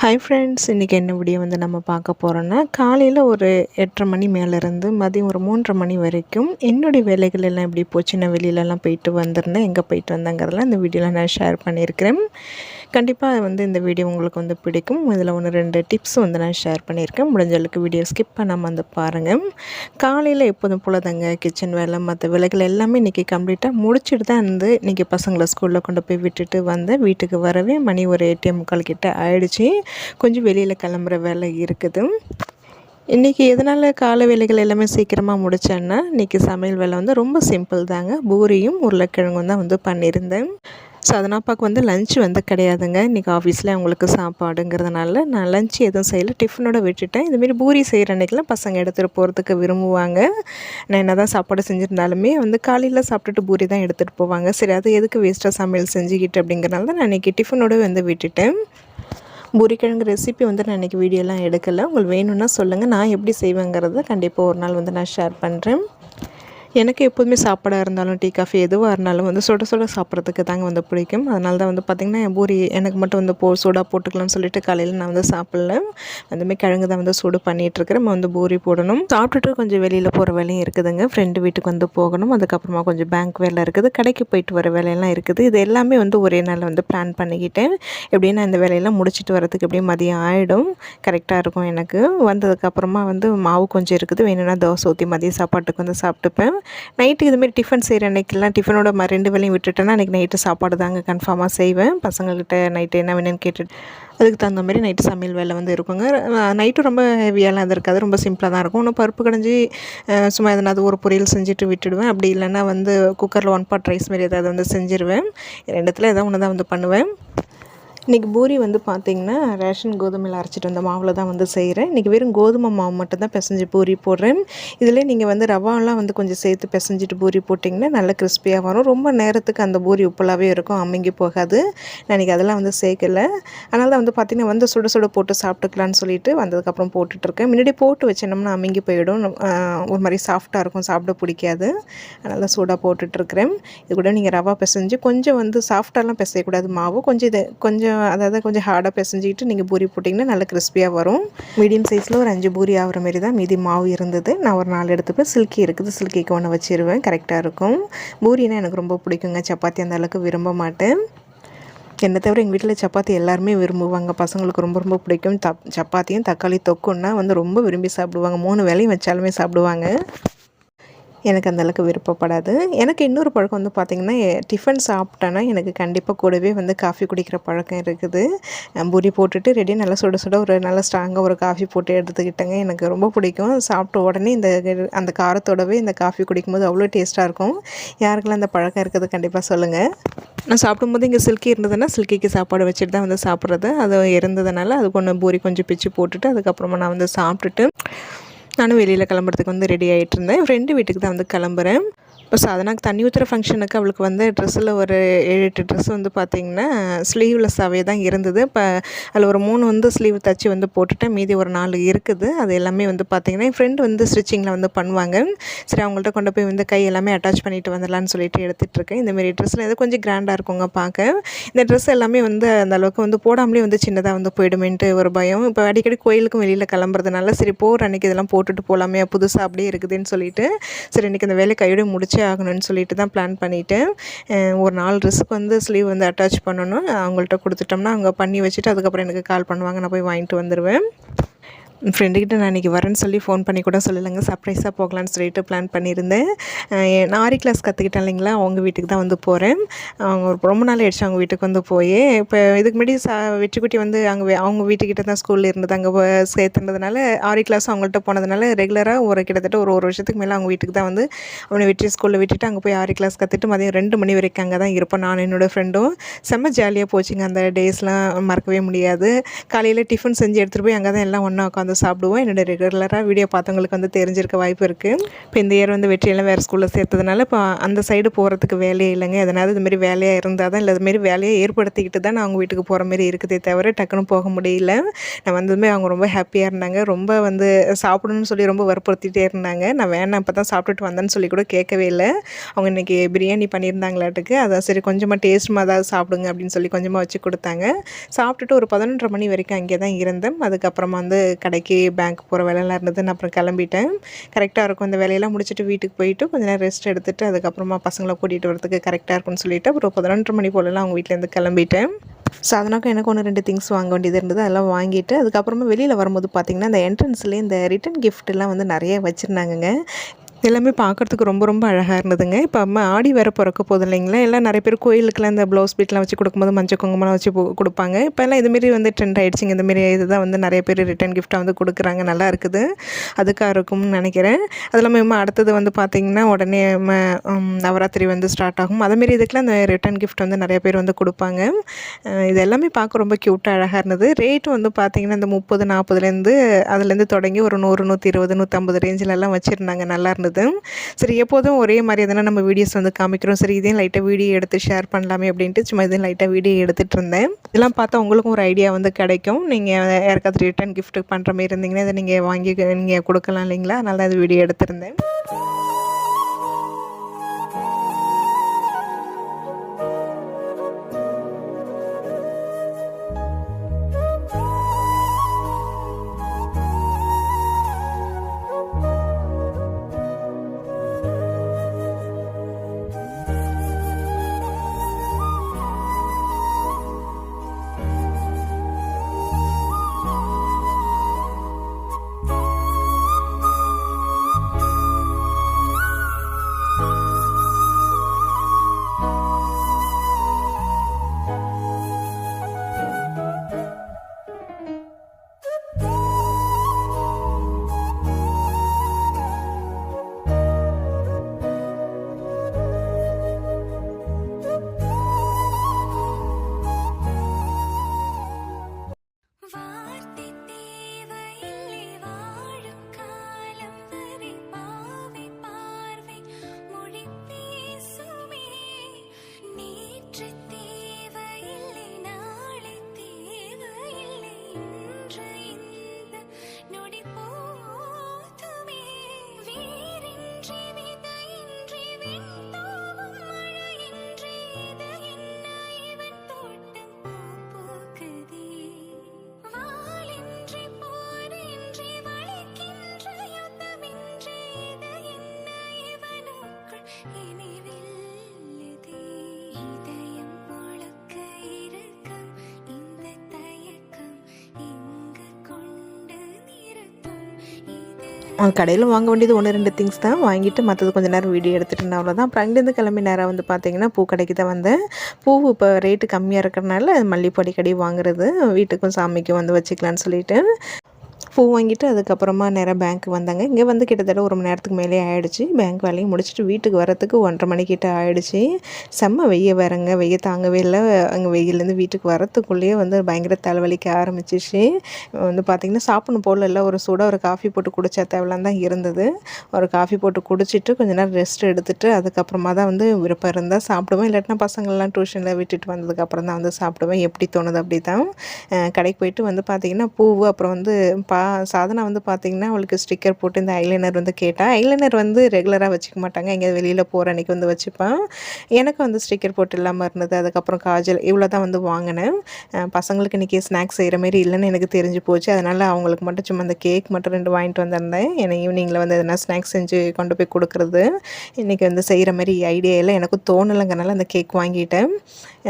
Hi friends இன்றைக்கி என்ன video வந்து நம்ம பார்க்க போகிறோன்னா காலையில் ஒரு எட்டரை மணி மேலேருந்து மதியம் ஒரு மூன்றரை மணி வரைக்கும் என்னுடைய வேலைகள் எல்லாம் எப்படி போச்சு நான் வெளியிலலாம் போயிட்டு வந்திருந்தேன் எங்கே போயிட்டு வந்தேங்கிறதெல்லாம் இந்த வீடியோவில் நான் ஷேர் பண்ணியிருக்கிறேன். கண்டிப்பாக வந்து இந்த வீடியோ உங்களுக்கு வந்து பிடிக்கும். இதில் ஒன்று ரெண்டு டிப்ஸ் வந்து நான் ஷேர் பண்ணியிருக்கேன். முடிஞ்சளவுக்கு வீடியோ ஸ்கிப் பண்ணாமல் வந்து பாருங்கள் காலையில் எப்போதும் போல தாங்க கிச்சன் வேலை மற்ற வேலைகள் எல்லாமே இன்றைக்கி கம்ப்ளீட்டாக முடிச்சுட்டு தான் இருந்து இன்றைக்கி பசங்களை ஸ்கூலில் கொண்டு போய் விட்டுட்டு வந்தேன் வீட்டுக்கு வரவே மணி ஒரு ஏடிஎம் முக்கால் கிட்ட ஆயிடுச்சு. கொஞ்சம் வெளியில் கிளம்புற வேலை இருக்குது. இன்றைக்கி எதனால் காலை வேலைகள் எல்லாமே சீக்கிரமாக முடித்தேன்னா இன்றைக்கி சமையல் வேலை வந்து ரொம்ப சிம்பிள் தாங்க. பூரியும் உருளைக்கிழங்கும் தான் வந்து பண்ணியிருந்தேன். ஸோ அதனாப்பாக்கு வந்து லஞ்ச் வந்து கிடையாதுங்க. இன்றைக்கி ஆஃபீஸில் அவங்களுக்கு சாப்பாடுங்கிறதுனால நான் லஞ்ச் எதுவும் செய்யலை. டிஃபனோட விட்டுட்டேன். இதுமாரி பூரி செய்கிற அன்றைக்கெலாம் பசங்க எடுத்துகிட்டு போகிறதுக்கு விரும்புவாங்க. நான் என்ன தான் சாப்பாடு செஞ்சுருந்தாலுமே வந்து காலையில் சாப்பிட்டுட்டு பூரி தான் எடுத்துகிட்டு போவாங்க. சரி அது எதுக்கு வேஸ்ட்டாக சமையல் செஞ்சுக்கிட்டு அப்படிங்கிறனால தான் நான் இன்றைக்கி டிஃபனோட வந்து விட்டுட்டேன். பூரிக்கிழங்கு ரெசிபி வந்து நான் இன்றைக்கி வீடியோலாம் எடுக்கலை. உங்களுக்கு வேணும்னா சொல்லுங்கள் நான் எப்படி செய்வேங்கிறத கண்டிப்பாக ஒரு நாள் வந்து நான் ஷேர் பண்ணுறேன் எனக்கு எப்போதுமே சாப்பாடாக இருந்தாலும் டீ காஃபி எதுவாக இருந்தாலும் வந்து சுட சுட சாப்பிட்றதுக்கு தாங்க வந்து பிடிக்கும். அதனால தான் வந்து பார்த்திங்கன்னா என் பூரி எனக்கு மட்டும் வந்து போ சூடாக போட்டுக்கலாம்னு சொல்லிட்டு காலையில் நான் வந்து சாப்பிடல. அதுமாதிரி கிழங்கு தான் வந்து சூடு பண்ணிகிட்ருக்கிறேன் நம்ம வந்து பூரி போடணும். சாப்பிட்டுட்டு கொஞ்சம் வெளியில் போகிற வேலையும் இருக்குதுங்க. ஃப்ரெண்டு வீட்டுக்கு வந்து போகணும். அதுக்கப்புறமா கொஞ்சம் பேங்க் வேலை இருக்குது. கடைக்கு போயிட்டு வர வேலையெல்லாம் இருக்குது. இது எல்லாமே வந்து ஒரே நாளில் வந்து பிளான் பண்ணிக்கிட்டேன். எப்படின்னா இந்த வேலையெல்லாம் முடிச்சுட்டு வரதுக்கு எப்படியும் மதியம் ஆகிடும் கரெக்டாக இருக்கும் எனக்கு. வந்ததுக்கப்புறமா வந்து மாவு கொஞ்சம் இருக்குது. வேணும்னா தோசை ஊற்றி மதியம் சாப்பாட்டுக்கு வந்து சாப்பிட்டுப்பேன். நைட்டு இதுமாரி டிஃபன் செய்கிற அன்றைக்கெல்லாம் டிஃபனோட ம ரெண்டு வேலையும் விட்டுட்டேன்னா அன்றைக்கி நைட்டு சாப்பாடு தாங்க கன்ஃபார்மாக செய்வேன். பசங்கள்கிட்ட நைட்டு என்ன வேணும்னு கேட்டுட்டு அதுக்கு தகுந்த மாதிரி நைட்டு சமையல் வேலை வந்து இருக்குங்க. நைட்டும் ரொம்ப ஹெவியாலாம் இது இருக்காது. ரொம்ப சிம்பிளாக தான் இருக்கும். இன்னும் பருப்பு கடைஞ்சி சும்மா எதனாவது ஒரு பொரியல் செஞ்சுட்டு விட்டுடுவேன். அப்படி இல்லைன்னா வந்து குக்கரில் ஒன் பாட் ரைஸ் மாரி ஏதாவது வந்து செஞ்சுருவேன். ரெண்டுத்தில் ஏதாவது ஒன்று தான் வந்து பண்ணுவேன். இன்றைக்கி பூரி வந்து பார்த்திங்கன்னா ரேஷன் கோதுமையில் அரைச்சிட்டு வந்த மாவில் தான் வந்து செய்கிறேன் இன்றைக்கி வெறும் கோதுமை மாவு மட்டும் தான் பிசைஞ்சு பூரி போடுறேன். இதில் நீங்கள் வந்து ரவாலாம் வந்து கொஞ்சம் சேர்த்து பிசைஞ்சிட்டு பூரி போட்டிங்கன்னா நல்ல கிறிஸ்பியாக வரும். ரொம்ப நேரத்துக்கு அந்த பூரி உப்பலாகவே இருக்கும் அமுங்கி போகாது. நான் இன்றைக்கி அதெல்லாம் வந்து சேர்க்கலை. அதனால தான் வந்து பார்த்திங்கன்னா வந்து சுட சுட போட்டு சாப்பிட்டுக்கலான்னு சொல்லிட்டு வந்ததுக்கப்புறம் போட்டுட்ருக்கேன் முன்னாடி போட்டு வச்சோம்னா அமுங்கி போயிடும். ஒரு மாதிரி சாஃப்டாக இருக்கும் சாப்பிட பிடிக்காது. அதனால் சூடாக போட்டுட்ருக்கிறேன் இது கூட நீங்கள் ரவா பிசைஞ்சு கொஞ்சம் வந்து சாஃப்டாலாம் பிசையக்கூடாது மாவு. கொஞ்சம் இது கொஞ்சம் அதாவது கொஞ்சம் ஹார்டாக பிசைஞ்சிக்கிட்டு நீங்கள் பூரி போட்டிங்கன்னா நல்லா கிறிஸ்பியாக வரும். மீடியம் சைஸில் ஒரு அஞ்சு பூரி ஆகிற மாரி தான் மீதி மாவு இருந்தது. நான் ஒரு நாலு எடுத்துப்பேன். சில்கி இருக்குது. சில்கிக்கு ஒன்று வச்சிருவேன். கரெக்டாக இருக்கும். பூரினா எனக்கு ரொம்ப பிடிக்குங்க. சப்பாத்தி அந்த அளவுக்கு விரும்ப மாட்டேன். என்னை தவிர எங்கள் வீட்டில் சப்பாத்தி எல்லாருமே விரும்புவாங்க. பசங்களுக்கு ரொம்ப ரொம்ப பிடிக்கும். தப் சப்பாத்தியும் தக்காளி தொக்குன்னா வந்து ரொம்ப விரும்பி சாப்பிடுவாங்க. மூணு வேலையும் வச்சாலுமே சாப்பிடுவாங்க. எனக்கு அந்தளவுக்கு விருப்பப்படாது. எனக்கு இன்னொரு பழக்கம் வந்து பார்த்திங்கன்னா டிஃபன் சாப்பிட்டேன்னா எனக்கு கண்டிப்பாக கூடவே வந்து காஃபி குடிக்கிற பழக்கம் இருக்குது. பூரி போட்டுட்டு ரெடியாக நல்லா சுட சுட ஒரு நல்ல ஸ்ட்ராங்காக ஒரு காஃபி போட்டு எடுத்துக்கிட்டேங்க. எனக்கு ரொம்ப பிடிக்கும். சாப்பிட்ட உடனே இந்த அந்த காரத்தோடவே இந்த காஃபி குடிக்கும்போது அவ்வளோ டேஸ்ட்டாக இருக்கும். யாருக்கெல்லாம் அந்த பழக்கம் இருக்குது கண்டிப்பாக சொல்லுங்கள் நான் சாப்பிடும்போது இங்கே சில்கி இருந்ததுன்னா சில்கிக்கு சாப்பாடு வச்சுட்டு தான் வந்து சாப்பிட்றது. அது இருந்ததுனால அது ஒன்று பூரி கொஞ்சம் பிச்சு போட்டுட்டு அதுக்கப்புறமா நான் வந்து சாப்பிட்டுட்டு நானும் வெளியில் கிளம்புறதுக்கு வந்து ரெடி ஆகிட்டு இருந்தேன் ஃப்ரெண்டு வீட்டுக்கு தான் வந்து கிளம்புறேன். இப்போ சாதனாக்கு தண்ணி ஊற்றுற ஃபங்க்ஷனுக்கு அவளுக்கு வந்து ட்ரெஸ்ஸில் ஒரு ஏழு எட்டு ட்ரெஸ் வந்து பார்த்திங்கன்னா ஸ்லீவ்லெஸ்ஸாகவே தான் இருந்தது. இப்போ அதில் ஒரு மூணு வந்து ஸ்லீவ் தச்சு வந்து போட்டுட்டேன். மீதி ஒரு நாலு இருக்குது. அது எல்லாமே வந்து பார்த்திங்கன்னா என் ஃப்ரெண்டு வந்து ஸ்டிச்சிங்கில் வந்து பண்ணுவாங்க. சரி அவங்கள்ட்ட கொண்டு போய் வந்து கை எல்லாமே அட்டாச் பண்ணிட்டு வந்துடலான்னு சொல்லிட்டு எடுத்துகிட்டு இருக்கேன். இந்தமாரி ட்ரெஸ்ஸில் எது கொஞ்சம் கிராண்டாக இருக்குங்க பார்க்க. இந்த ட்ரெஸ் எல்லாமே வந்து அந்த அளவுக்கு வந்து போடாமலே வந்து சின்னதாக வந்து போயிடுமேன்ட்டு ஒரு பயம். இப்போ அடிக்கடி கோயிலுக்கும் வெளியில் கிளம்புறதுனால சரி போகிற அன்றைக்கி இதெல்லாம் போட்டுட்டு போகலாமே புதுசாக அப்படியே இருக்குதுன்னு சொல்லிட்டு சரி இன்றைக்கி இந்த வேலை கையோட முடிச்சு முடிச்சே ஆகணும்னு சொல்லிட்டு தான் பிளான் பண்ணிவிட்டேன் ஒரு நாலு ட்ரெஸ்ஸுக்கு வந்து ஸ்லீவ் வந்து அட்டாச் பண்ணணும். அவங்கள்ட்ட கொடுத்துட்டோம்னா அவங்க பண்ணி வச்சுட்டு அதுக்கப்புறம் எனக்கு கால் பண்ணுவாங்க. நான் போய் வாங்கிட்டு வந்துடுவேன் ஃப்ரெண்டுக்கிட்ட நான் இன்றைக்கி வரேன்னு சொல்லி ஃபோன் பண்ணி கூட சொல்லலைங்க. சர்ப்ரைஸாக போகலான்னு சொல்லிட்டு பிளான் பண்ணியிருந்தேன். நான் ஆரி கிளாஸ் கற்றுக்கிட்டேன் இல்லைங்களா? அவங்க வீட்டுக்கு தான் வந்து போகிறேன் அவங்க ஒரு ரொம்ப நாள் ஆயிடுச்சு அவங்க வீட்டுக்கு வந்து போய். இப்போ இதுக்கு முன்னாடி சா வெற்றிக்குட்டி வந்து அங்கே அவங்க வீட்டுக்கிட்ட தான் ஸ்கூலில் இருந்தது. அங்கே சேர்த்துனதுனால ஆரி கிளாஸ் அவங்கள்ட்ட போனதுனால ரெகுலராக ஒரு கிட்டத்தட்ட ஒரு ஒரு வருஷத்துக்கு மேலே அவங்க வீட்டுக்கு தான் வந்து அவனை வெற்றி ஸ்கூலில் விட்டுட்டு அங்கே போய் ஆரி கிளாஸ் கற்றுட்டு மதியம் ரெண்டு மணி வரைக்கும் அங்கே தான் இருப்பேன் நான் என்னோடய ஃப்ரெண்டும் செம்ம ஜாலியாக போச்சுங்க அந்த டேஸ்லாம் மறக்கவே முடியாது. காலையில் டிஃபன் செஞ்சு எடுத்துகிட்டு போய் அங்கே தான் எல்லாம் ஒன்றா உட்காந்து உட்காந்து சாப்பிடுவோம். என்னோட ரெகுலராக வீடியோ பார்த்தவங்களுக்கு வந்து தெரிஞ்சிருக்க வாய்ப்பு இருக்குது இப்போ இந்த இயர் வந்து வெற்றியெல்லாம் வேறு ஸ்கூலில் சேர்த்ததுனால இப்போ அந்த சைடு போகிறதுக்கு வேலையே இல்லைங்க. எதனாவது இதுமாரி வேலையாக இருந்தால் தான் இல்லை இதுமாரி வேலையை ஏற்படுத்திக்கிட்டு தான் நான் அவங்க வீட்டுக்கு போகிற மாரி இருக்குதே தவிர டக்குன்னு போக முடியல. நான் வந்ததுமே அவங்க ரொம்ப ஹாப்பியாக இருந்தாங்க. ரொம்ப வந்து சாப்பிடணும்னு சொல்லி ரொம்ப வற்புறுத்திட்டே இருந்தாங்க. நான் வேணாம் இப்போ தான் சாப்பிட்டுட்டு வந்தேன்னு சொல்லி கூட கேட்கவே இல்லை. அவங்க இன்றைக்கி பிரியாணி பண்ணியிருந்தாங்களாட்டுக்கு. அதான் சரி கொஞ்சமாக டேஸ்ட்மா அதாவது சாப்பிடுங்க அப்படின்னு சொல்லி கொஞ்சமாக வச்சு கொடுத்தாங்க. சாப்பிட்டுட்டு ஒரு பதினொன்றரை மணி வரைக்கும் அங்கே தான் இருந்தேன். அதுக்கப்புறமா வந்து கடைக்கு பேங்க் போகிற வேலையெல்லாம் இருந்தது நான் அப்புறம் கிளம்பிட்டேன். கரெக்டாக இருக்கும். அந்த வேலையெல்லாம் முடிச்சுட்டு வீட்டுக்கு போயிட்டு கொஞ்ச நேரம் ரெஸ்ட் எடுத்துகிட்டு அதுக்கப்புறமா பசங்களை கூட்டிகிட்டு வரதுக்கு கரெக்டாக இருக்கும்னு சொல்லிட்டு அப்புறம் பதினொன்றரை மணி போலலாம் அவங்க வீட்டிலேருந்து கிளம்பிட்டேன். ஸோ அதனாக்கும் எனக்கு ஒன்று ரெண்டு திங்ஸ் வாங்க வேண்டியது இருந்தது. அதெல்லாம் வாங்கிட்டு அதுக்கப்புறமா வெளியில் வரும்போது பார்த்திங்கன்னா இந்த என்ட்ரன்ஸ்லேயே இந்த ரிட்டன் கிஃப்ட்லாம் வந்து நிறைய வச்சுருந்தாங்கங்க. எல்லாமே பார்க்குறதுக்கு ரொம்ப ரொம்ப அழகாக இருந்ததுங்க. இப்போ அம்மா ஆடி வேறு பிறக்க போகுது இல்லைங்களா? எல்லாம் நிறைய பேர் கோயிலுக்குலாம் இந்த ப்ளவுஸ் பீட்லாம் வச்சு கொடுக்கும்போது மஞ்சள் குங்குமம்லாம் வச்சு கொடுப்பாங்க. இப்போ எல்லாம் இதுமாரி வந்து ட்ரெண்ட் ஆகிடுச்சிங்க இந்தமாரி இதுதான் வந்து நிறைய பேர் ரிட்டன் கிஃப்ட்டாக வந்து கொடுக்குறாங்க. நல்லா இருக்குது. அதுக்காக இருக்கும்னு நினைக்கிறேன். அது இல்லாமல் இம்மா அடுத்தது வந்து பார்த்திங்கன்னா உடனே நவராத்திரி வந்து ஸ்டார்ட் ஆகும். அதேமாரி இதுக்கெலாம் அந்த ரிட்டன் கிஃப்ட் வந்து நிறைய பேர் வந்து கொடுப்பாங்க. இது எல்லாமே பார்க்க ரொம்ப க்யூட்டாக அழகாக இருந்தது. ரேட்டு வந்து பார்த்திங்கன்னா இந்த முப்பது நாற்பதுலேருந்து அதுலேருந்து தொடங்கி ஒரு நூறு நூற்றி இருபது நூற்றம்பது ரேஞ்சிலெல்லாம் வச்சுருந்தாங்க. நல்லா இருந்தது. சரி எப்போதும் ஒரே மாதிரி எதனா நம்ம வீடியோஸ் வந்து காமிக்கிறோம். சரி இதையும் லைட்டாக வீடியோ எடுத்து ஷேர் பண்ணலாமே அப்படின்ட்டு சும்மா இதையும் லைட்டாக வீடியோ எடுத்துகிட்டு இருந்தேன். இதெல்லாம் பார்த்தா உங்களுக்கும் ஒரு ஐடியா வந்து கிடைக்கும். நீங்கள் யாருக்காவது ரிட்டர்ன் கிஃப்ட் பண்ணுற மாதிரி இருந்தீங்கன்னா இதை நீங்கள் வாங்கி நீங்கள் கொடுக்கலாம் இல்லைங்களா? அதனால தான் இது வீடியோ எடுத்திருந்தேன். கடையில் வாங்க வேண்டியது ஒன்று ரெண்டு திங்ஸ் தான். வாங்கிட்டு மற்றது கொஞ்சம் நேரம் வீடியோ எடுத்துகிட்டு இருந்தேன் அவ்வளோதான் அப்புறம் அங்கேருந்து கிளம்பி நேரம் வந்து பார்த்தீங்கன்னா பூ கடைக்கு தான் வந்தேன். பூ இப்போ ரேட்டு கம்மியாக இருக்கிறனால மல்லிப்பொடி கடி வாங்குறது வீட்டுக்கும் சாமிக்கும் வந்து வச்சுக்கலான்னு சொல்லிட்டு. பூ வாங்கிட்டு அதுக்கப்புறமா நேராக பேங்க் வந்தாங்க. இங்கே வந்து கிட்டத்தட்ட ஒரு மணி நேரத்துக்கு மேலே ஆயிடுச்சு. பேங்க் வேலையும் முடிச்சுட்டு வீட்டுக்கு வரத்துக்கு ஒன்றரை மணிக்கிட்ட ஆயிடுச்சு. செம்ம வெய்ய வரங்க வெய்ய தாங்கவே இல்லை. அங்கே வெயிலேருந்து வீட்டுக்கு வரத்துக்குள்ளேயே வந்து பயங்கர தலைவலிக்க ஆரம்பிச்சிச்சு. வந்து பார்த்திங்கன்னா சாப்பிடணும் போல் இல்லை. ஒரு சூடாக ஒரு காஃபி போட்டு குடிச்சா தேவலாம் தான் இருந்தது. ஒரு காஃபி போட்டு குடிச்சிட்டு கொஞ்ச நேரம் ரெஸ்ட் எடுத்துட்டு அதுக்கப்புறமா தான் வந்து விருப்பம் இருந்தால் சாப்பிடுவேன். இல்லாட்டினா பசங்கள்லாம் டியூஷனில் விட்டுட்டு வந்ததுக்கப்புறம் தான் வந்து சாப்பிடுவேன். எப்படி தோணுது அப்படி தான் கடைக்கு போயிட்டு வந்து பார்த்திங்கன்னா பூவு அப்புறம் வந்து பா சாதனா வந்து பார்த்திங்கன்னா அவளுக்கு ஸ்டிக்கர் போட்டு இந்த ஐலைனர் வந்து கேட்டால் ஐலைனர் வந்து ரெகுலராக வச்சுக்க மாட்டாங்க. எங்கேயாவது வெளியில் போகிற அன்றைக்கி வந்து வச்சுப்பேன். எனக்கு வந்து ஸ்டிக்கர் போட்டு இல்லாமல் இருந்தது. அதுக்கப்புறம் காஜல் இவ்வளோ தான் வந்து வாங்கினேன். பசங்களுக்கு இன்றைக்கி ஸ்நாக்ஸ் செய்கிற மாரி இல்லைன்னு எனக்கு தெரிஞ்சு போச்சு. அதனால் அவங்களுக்கு மட்டும் சும்மா அந்த கேக் மட்டும் ரெண்டு வாங்கிட்டு வந்திருந்தேன். ஏன்னா ஈவினிங்கில் வந்து எதனா ஸ்நாக்ஸ் செஞ்சு கொண்டு போய் கொடுக்குறது. இன்றைக்கி வந்து செய்கிற மாதிரி ஐடியா இல்லை. எனக்கும் தோணலைங்கிறனால அந்த கேக் வாங்கிட்டேன்.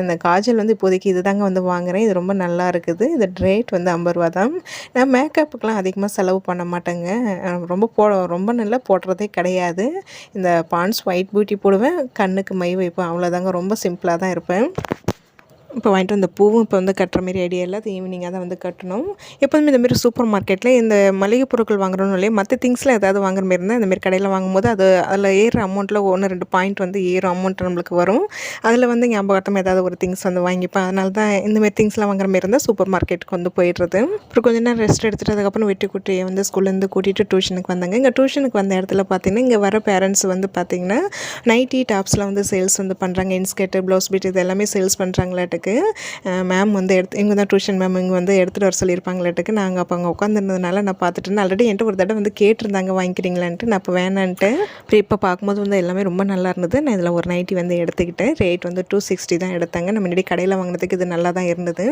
அந்த காஜல் வந்து இப்போதைக்கு இது தாங்க வந்து வாங்குகிறேன் இது ரொம்ப நல்லா இருக்குது. இந்த ரேட் வந்து ஐம்பது ரூபா தான். நான் மேக்கப்புக்கெலாம் அதிகமாக செலவு பண்ண மாட்டேங்க. ரொம்ப போ ரொம்ப நல்லா போடுறதே கிடையாது. இந்த பான்ஸ் ஒயிட் பியூட்டி போடுவேன். கண்ணுக்கு மை வைப்பேன். அவ்வளோதாங்க ரொம்ப சிம்பிளாக தான் இருப்பேன். இப்போ வாங்கிட்டு வந்த பூவும் இப்போ வந்து கட்டுற மாரி ஐடியா இல்லை. அது ஈவினிங்காக தான் வந்து கட்டணும். எப்போதுமே இந்தமாரி சூப்பர் மார்க்கெட்டில் இந்த மளிகை பொருட்கள் வாங்குறோன்னு இல்லையா? மற்ற திங்ஸில் ஏதாவது வாங்குற மாரி இருந்தால் இந்தமாரி கடையில் வாங்கும்போது அது அதில் ஏறுற அமௌண்ட்டில் ஒன்று ரெண்டு பாயிண்ட் வந்து ஏறும். அமௌண்ட் நம்மளுக்கு வரும். அதில் வந்து ஞாபகார்த்தம் ஏதாவது ஒரு திங்ஸ் வந்து வாங்கிப்பேன். அதனால தான் இந்தமாதிரி திங்ஸ்லாம் வாங்குற மாரி இருந்தால் சூப்பர் மார்க்கெட்டுக்கு வந்து போயிடுறது. அப்புறம் கொஞ்ச நேரம் ரெஸ்ட் எடுத்துகிட்டு அதுக்கப்புறம் வெட்டி குட்டியை வந்து ஸ்கூல்லேருந்து கூட்டிகிட்டு டியூஷனுக்கு வந்தாங்க. இங்கே டியூஷனுக்கு வந்த இடத்துல பார்த்தீங்கன்னா இங்கே வர பேரண்ட்ஸ் வந்து பார்த்திங்கன்னா நைட்டி டாப்ஸ்லாம் வந்து சேல்ஸ் வந்து பண்ணுறாங்க இன்ஸ்கர்ட்டு ப்ளவுஸ் பீட் இது எல்லாமே சேல்ஸ் பண்ணுறாங்களாட்டுக்கு மேம் வந்து எடுத்து இவங்க தான் டியூஷன் மேம் இங்கே வந்து எடுத்துகிட்டு வர சொல்லியிருப்பாங்களாட்டுக்கு. நாங்கள் அப்போ அங்கே உட்காந்துருந்ததுனால நான் பார்த்துட்டு ஆல்ரெடி என்கிட்ட ஒரு தடவை வந்து கேட்டிருந்தாங்க வாங்கிக்கிறீங்களான்ட்டு. நான் அப்போ வேணான்ட்டு. அப்புறம் இப்போ பார்க்கும்போது வந்து எல்லாமே ரொம்ப நல்லா இருந்தது. நான் இதில் ஒரு நைட்டி வந்து எடுத்துக்கிட்டேன். ரேட் வந்து டூ சிக்ஸ்டி தான் எடுத்தாங்க. நம்ம முன்னாடி கடையில் வாங்கினதுக்கு இது நல்லா தான் இருந்தது.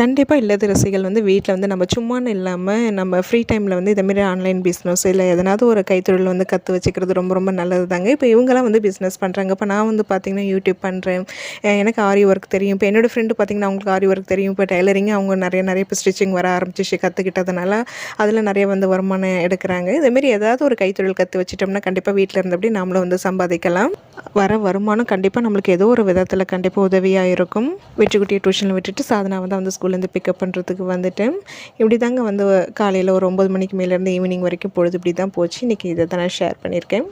கண்டிப்பாக இல்லாத ரசிகள் வந்து வீட்டில் வந்து நம்ம சும்மான்னு இல்லாமல் நம்ம ஃப்ரீ டைமில் வந்து இதேமாரி ஆன்லைன் பிஸ்னஸ் இல்லை எதனாவது ஒரு கைத்தொழில் வந்து கற்று வச்சுக்கிறது ரொம்ப ரொம்ப நல்லது தாங்க இப்போ இவங்கெல்லாம் வந்து பிஸ்னஸ் பண்ணுறாங்க இப்போ நான் வந்து பார்த்திங்கன்னா யூடியூப் பண்ணுறேன் எனக்கு ஆரி ஒர்க் தெரியும். இப்போ என்னோடய ஃப்ரெண்டு பார்த்திங்கன்னா அவங்களுக்கு ஆரி ஒர்க் தெரியும். இப்போ டைலரிங் அவங்க நிறைய நிறைய இப்போ ஸ்டிச்சிங் வர ஆரம்பிச்சு கற்றுக்கிட்டதுனால அதில் நிறைய வந்து வருமானம் எடுக்கிறாங்க. இதேமாரி ஏதாவது ஒரு கைத்தொழில் கற்று வச்சிட்டோம்னா கண்டிப்பாக வீட்டில் இருந்தபடி நாமளும் வந்து சம்பாதிக்கலாம். வர வருமானம் கண்டிப்பாக நம்மளுக்கு ஏதோ ஒரு விதத்தில் கண்டிப்பாக உதவியாக இருக்கும். வெற்றிக்குட்டியை டியூஷனில் விட்டுட்டு சாதனா வந்து அந்த ஸ்கூல் ஸ்கூல்லேருந்து பிக்கப் பண்ணுறதுக்கு வந்துட்டேன் இப்படி தாங்க வந்து காலையில் ஒரு ஒம்பது மணிக்கு மேலேருந்து ஈவினிங் வரைக்கும் பொழுது இப்படி தான் போச்சு. இன்றைக்கி இதை தான் நான் ஷேர் பண்ணியிருக்கேன்.